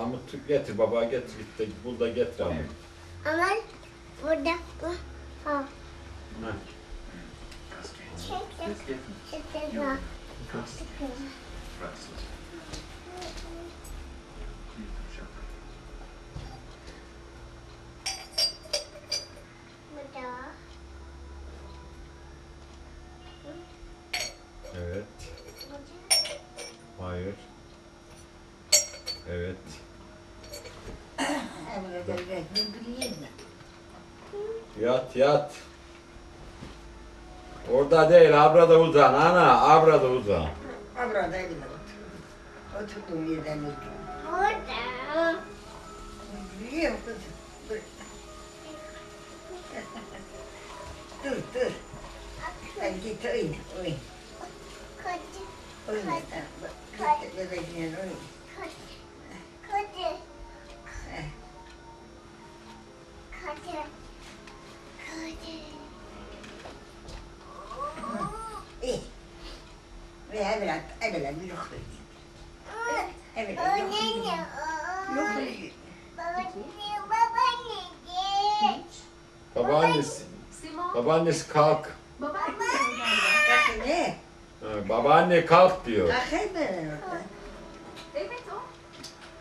Amut getir baba getir git de bul da getir Amut. Ama burada bu. Ha. Ha. Çektim. Çektim. Burada. Evet. Hayır. Evet. Yat yat. Orada değil abrada uzan ana abrada uzan. Burada elimde otur. Oturduğum yerden otur. Burada. Biliyor musun? Dur. dur dur. Sen git oyna oyna. Koca. Oyna sen. Bak, Git bebeğinle oyna. Koca. Babaannesi. Babaannesi kalk. ne? Ha, babaanne kalk diyor. Bakayım ben orada. Evet o.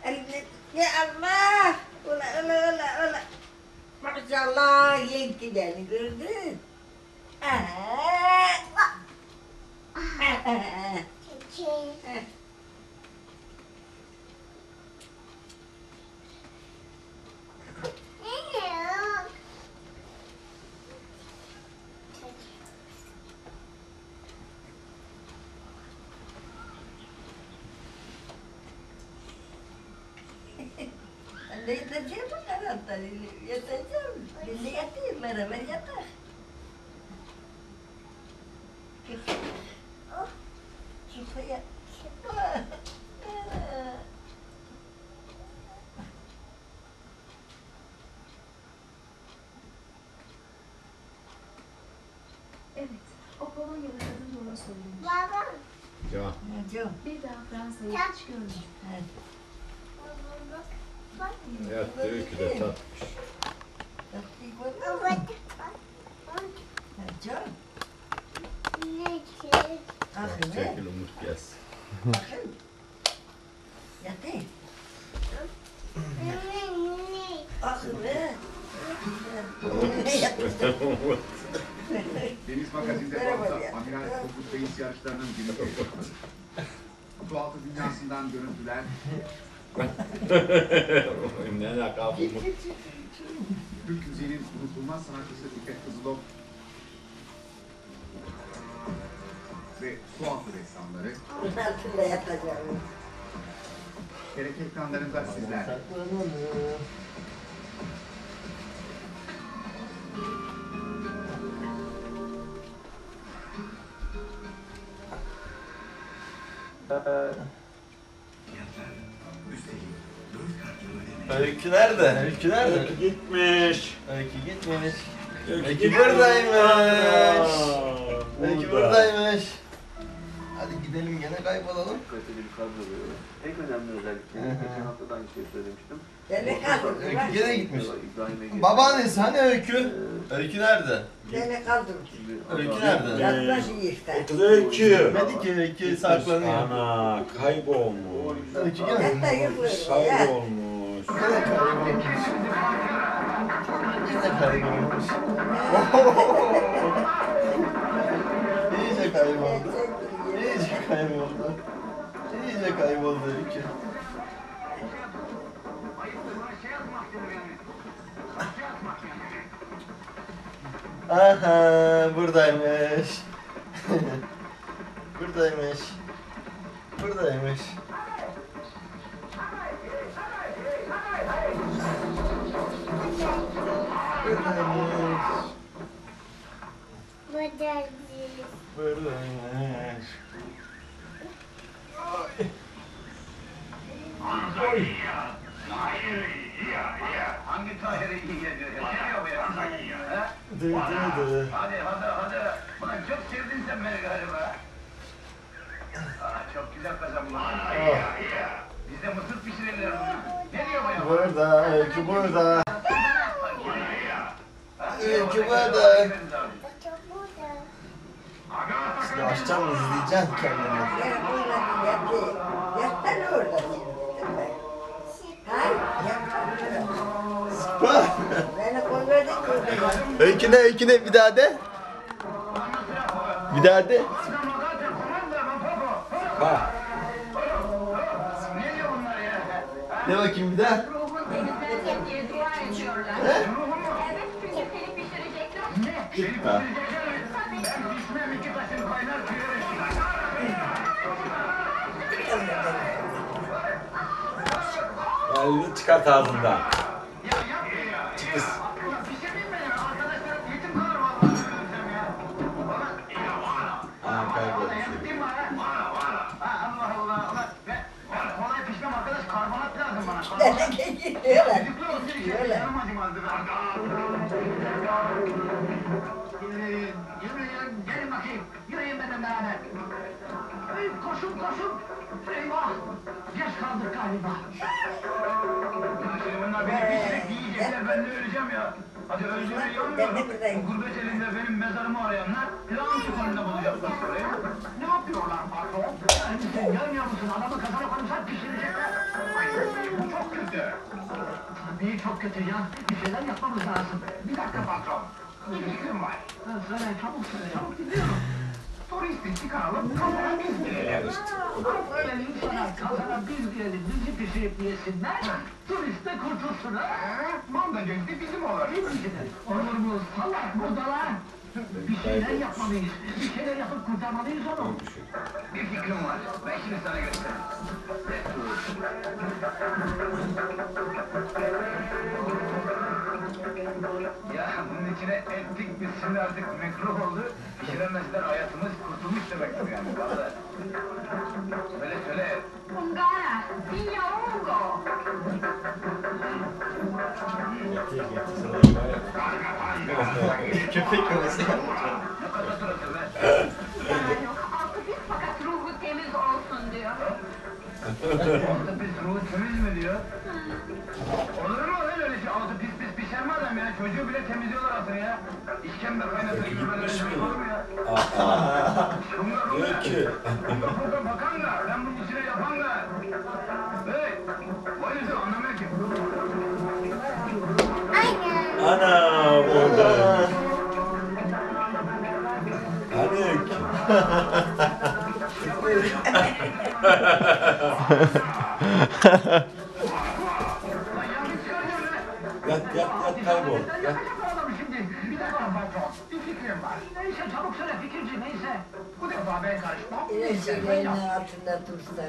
Elimde. Ya Allah! Ula ula ula ula. Maşallah yedi beni gördün. Aa! Aa! Çiçeği. Ne ne o? Ben de yatacağım tarafta. Yatacağım. Ben de yatayım beraber yatar. Çık. Çık ya. Evet. O Polonyalı kadın doğru söylüyor. Baba. Ya. Yok. Bir daha Fransa'ya hiç görmedim. Baba. Bak. Yat diyor ki de tatmış. Baba. Çok. Ne çiçeği? Bakın be. Çekil Umut gelsin. Bakın. Yatayım. Ne ne? Bakın be. Umut. Deniz Magazin'de bu Merhaba hafta ya. Amiral Korkut Reis yarışlarının günü yaşandı. Sualtı dünyasından görüntüler, ne lakabı Umut. Türk müziğinin unutulmaz sanatçısı Fikret Kızılok ve sualtı ressamları Altında yatacağım. TRT ekranlarında sizler. Öykü nerede? Öykü nerede? Gitmiş. Öykü gitmemiş. Öykü gitmiş. buradaymış. Öykü Burada. buradaymış. Hadi gidelim gene kaybolalım. kaliteli bir kadro böyle. En önemli hı. geçen hafta da aynı şeyi söylemiştim. Beni kaldırdı. Öykü gene gitmiş. Babaannesi hani Öykü? Öykü nerede? Kaldırdı. Şimdi Öykü nerede? Yatmış iyi işte. Öykü. Gitmedi ki Öykü saklanıyor. Ana kaybolmuş. Öykü gene. da yıkılıyor. Kaybolmuş. Gene kaybolmuş. Gene kaybolmuş. İyice kayboldu. İyice kayboldu. İyice kayboldu Öykü. Aha buradaymış. buradaymış. Buradaymış. Buradaymış. Buradaymış. Hangi Tahir'e iyi geliyor? Geliyor mu ya? Dı dı dı. Hadi hadi hadi. Ulan çok sevdin sen beni galiba. Aa, çok güzel kazanmış. Ah. Bizde mısır pişirirler bunu. burada, öykü burada. Öykü burada. Çok burada. Şimdi açacağım izleyeceksin kendini. Yattan orada şimdi. Ha? Yattan orada. Beni koymadın ki. Öykü ne, öykü ne? Bir daha de. Bir daha de. Bak. De bakayım bir daha. Ruhun temizlensin diye dua Canım acımazdı. Yürüyün, yürüyün, gelin bakayım. Yürüyün benimle beraber. Koşun, koşun. Eyvah, geç kaldık galiba. Ya şimdi bunlar beni pişirip yiyecekler, ben de öleceğim ya. Hadi buradayım. Bu gurbet elinde benim mezarımı arayanlar, lağım çukurunda bulacaklar sonra. Ne yapıyorlar patron? Yani sen görmüyor musun? Adamı kazana koymuşlar, pişirecekler. Çok kötü. Tabii çok kötü ya. Bir şeyler yapmamız lazım. Bir dakika patron. Bir fikrim var. Söyle çabuk söyle. Çabuk dinliyorum. Turisti çıkaralım. Kazana biz girelim. Ölelim sana kazana biz girelim. Bizi pişirip yesinler. Turist de kurtulsun ha. Manda gökte bizim olur. Olur mu? Salak buradalar. Bir şeyler yapmalıyız. Bir şeyler yapıp kurtarmalıyız onu. Bir fikrim var. Ben şimdi sana göstereyim. Ya bunun içine ettik biz şimdi artık mekruh oldu. Pişiremezler hayatımız kurtulmuş demektir yani. Vallahi. Söyle söyle. Yok, altı pis fakat ruhu temiz olsun diyor. Altı pis ruhu temiz mi diyor? Olur mu öyle öyle şey? Altı pis pis pişer mi adam ya? Çocuğu bile temizliyorlar aslında ya. İşkembe kaynatır gibi böyle bir şey olur mu ya? Aa. Şunlar olur. Öykü. Burada burada bakan Yat yat yat kaybol. Yat. Bir dakika patron. Bir fikrim var. Neyse çabuk söyle fikirci neyse. Bu defa ben karışmam. İlaçların altında dursa.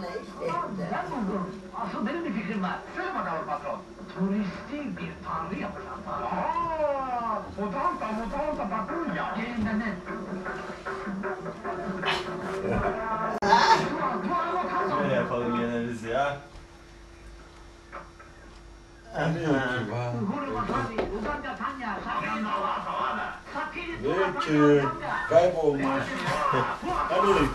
Ne işte. Ben buldum. Asıl benim bir fikrim var. Söyle bakalım patron. Turistik bir tanrı yapacağım. Aaa! Mutanta mutanta patron ya. Gelin benden. Dua, Allah savada. Sakini Öykü kaybolmuş. Hani öykü?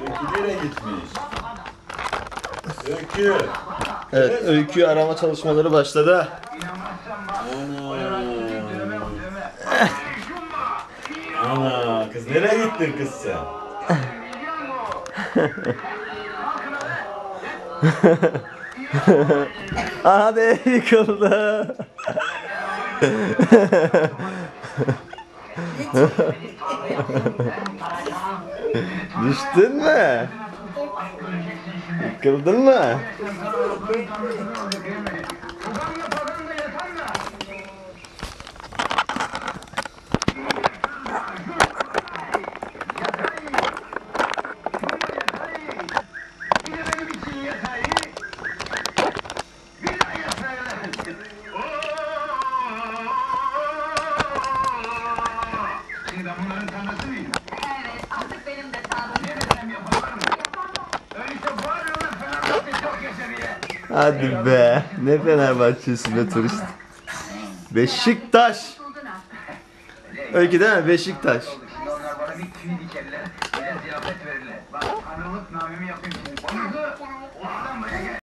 Öykü nereye gitmiş? Öykü. Evet, öyküyü arama çalışmaları başladı. Ana. Ana kız nereye gittin kız sen? Be yıkıldı. Düştün mü? Yıkıldın mı? Hadi be. Ne Fenerbahçesi be turist. Beşiktaş. Öykü değil mi? Beşiktaş.